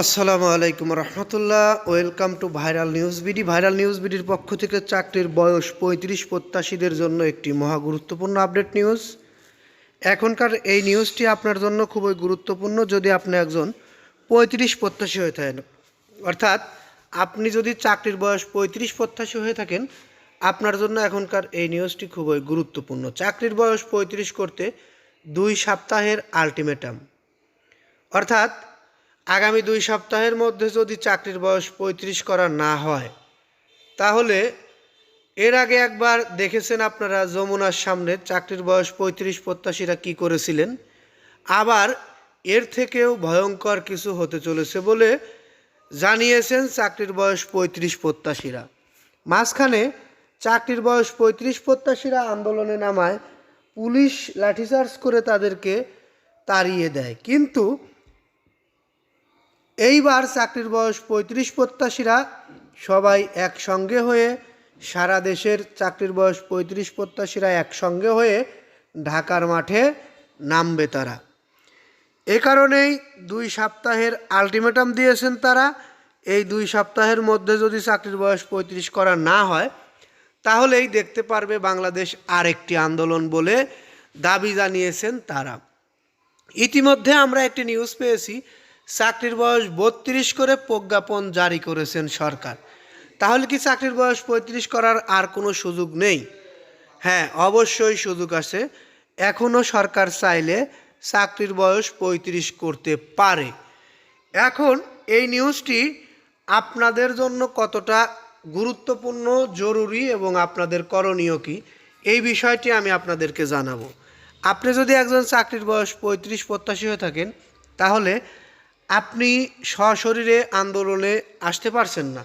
আসসালামু আলাইকুম রহমতুল্লাহ। Welcome to viral news BD viral news বিডির পক্ষ থেকে চাকরির বয়স পঁয়ত্রিশ প্রত্যাশীদের জন্য একটি মহা গুরুত্বপূর্ণ আপডেট নিউজ এখনকার এই নিউজটি আপনার জন্য খুবই গুরুত্বপূর্ণ যদি আপনি একজন পঁয়ত্রিশ প্রত্যাশী হয়ে থাকেন। অর্থাৎ আপনি যদি চাকরির বয়স পঁয়ত্রিশ প্রত্যাশী হয়ে থাকেন, আপনার জন্য এখনকার এই নিউজটি খুবই গুরুত্বপূর্ণ। চাকরির বয়স পঁয়ত্রিশ করতে দুই সপ্তাহের আলটিমেটাম অর্থাৎ আগামী দুই সপ্তাহের মধ্যে যদি চাকরির বয়স পঁয়ত্রিশ করা না হয়, তাহলে এর আগে একবার দেখেছেন আপনারা যমুনার সামনে চাকরির বয়স পঁয়ত্রিশ প্রত্যাশীরা কি করেছিলেন? আবার এর থেকেও ভয়ঙ্কর কিছু হতে চলেছে বলে জানিয়েছেন চাকরির বয়স পঁয়ত্রিশ প্রত্যাশীরা। মাঝখানে চাকরির বয়স পঁয়ত্রিশ প্রত্যাশীরা আন্দোলনে নামায়, পুলিশ লাঠিচার্জ করে তাদেরকে তাড়িয়ে দেয়। কিন্তু এইবার চাকরির বয়স পঁয়ত্রিশ প্রত্যাশীরা সবাই একসঙ্গে হয়ে সারা দেশের চাকরির বয়স পঁয়ত্রিশ প্রত্যাশীরা একসঙ্গে হয়ে ঢাকার মাঠে নামবে তারা। এ কারণেই দুই সপ্তাহের আলটিমেটাম দিয়েছেন তারা। এই দুই সপ্তাহের মধ্যে যদি চাকরির বয়স পঁয়ত্রিশ করা না হয়, তাহলেই দেখতে পারবে বাংলাদেশ আরেকটি আন্দোলন বলে দাবি জানিয়েছেন তারা। ইতিমধ্যে আমরা একটি নিউজ পেয়েছি চাকরির বয়স বত্রিশ করে প্রজ্ঞাপন জারি করেছেন সরকার। তাহলে কি চাকরির বয়স পঁয়ত্রিশ করার আর কোনো সুযোগ নেই? হ্যাঁ অবশ্যই সুযোগ আছে। এখনও সরকার চাইলে চাকরির বয়স পঁয়ত্রিশ করতে পারে। এখন এই নিউজটি আপনাদের জন্য কতটা গুরুত্বপূর্ণ, জরুরি এবং আপনাদের করণীয় কি, এই বিষয়টি আমি আপনাদেরকে জানাব। আপনি যদি একজন চাকরির বয়স পঁয়ত্রিশ প্রত্যাশী হয়ে থাকেন, তাহলে আপনি সশরীরে আন্দোলনে আসতে পারছেন না।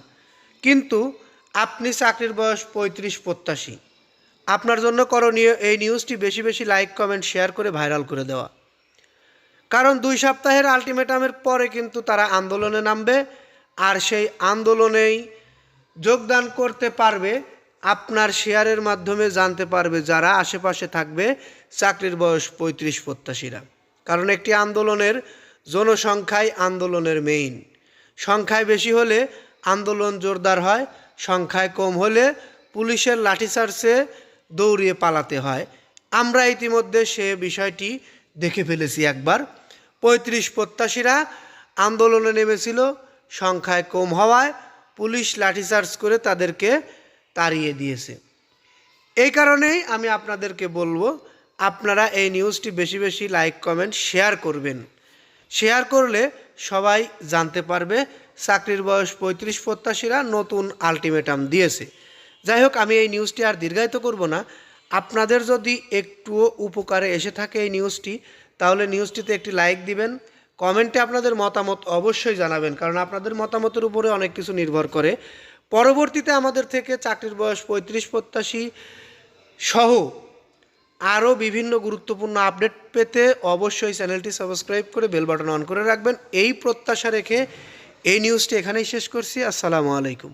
কিন্তু আপনি চাকরির বয়স পঁয়ত্রিশ প্রত্যাশী। আপনার জন্য করণীয় এই নিউজটি বেশি বেশি লাইক কমেন্ট শেয়ার করে ভাইরাল করে দেওয়া। কারণ দুই সপ্তাহের আলটিমেটামের পরে কিন্তু তারা আন্দোলনে নামবে আর সেই আন্দোলনেই যোগদান করতে পারবে, আপনার শেয়ারের মাধ্যমে জানতে পারবে যারা আশেপাশে থাকবে চাকরির বয়স পঁয়ত্রিশ প্রত্যাশীরা। কারণ একটি আন্দোলনের জনসংখ্যাই আন্দোলনের মেইন সংখ্যায় বেশি হলে আন্দোলন জোরদার হয়, সংখ্যায় কম হলে পুলিশের লাঠিচার্জে দৌড়িয়ে পালাতে হয়। আমরা ইতিমধ্যে সে বিষয়টি দেখে ফেলেছি একবার। পঁয়ত্রিশ প্রত্যাশীরা আন্দোলনে নেমেছিল, সংখ্যায় কম হওয়ায় পুলিশ লাঠিচার্জ করে তাদেরকে তাড়িয়ে দিয়েছে। এই কারণেই আমি আপনাদেরকে বলব, আপনারা এই নিউজটি বেশি বেশি লাইক, কমেন্ট শেয়ার করবেন। শেয়ার করলে সবাই জানতে পারবে চাকরির বয়স পঁয়ত্রিশ প্রত্যাশীরা নতুন আলটিমেটাম দিয়েছে। যাই হোক, আমি এই নিউজটি আর দীর্ঘায়িত করব না। আপনাদের যদি একটুও উপকারে এসে থাকে এই নিউজটি, তাহলে নিউজটিতে একটি লাইক দিবেন, কমেন্টে আপনাদের মতামত অবশ্যই জানাবেন, কারণ আপনাদের মতামতের উপরে অনেক কিছু নির্ভর করে। পরবর্তীতে আমাদের থেকে চাকরির বয়স পঁয়ত্রিশ প্রত্যাশী সহ আরও বিভিন্ন গুরুত্বপূর্ণ আপডেট পেতে অবশ্যই চ্যানেলটি সাবস্ক্রাইব করে বেল বাটন অন করে রাখবেন। এই প্রত্যাশা রেখে এই নিউজটি এখানেই শেষ করছি। আসসালামু আলাইকুম।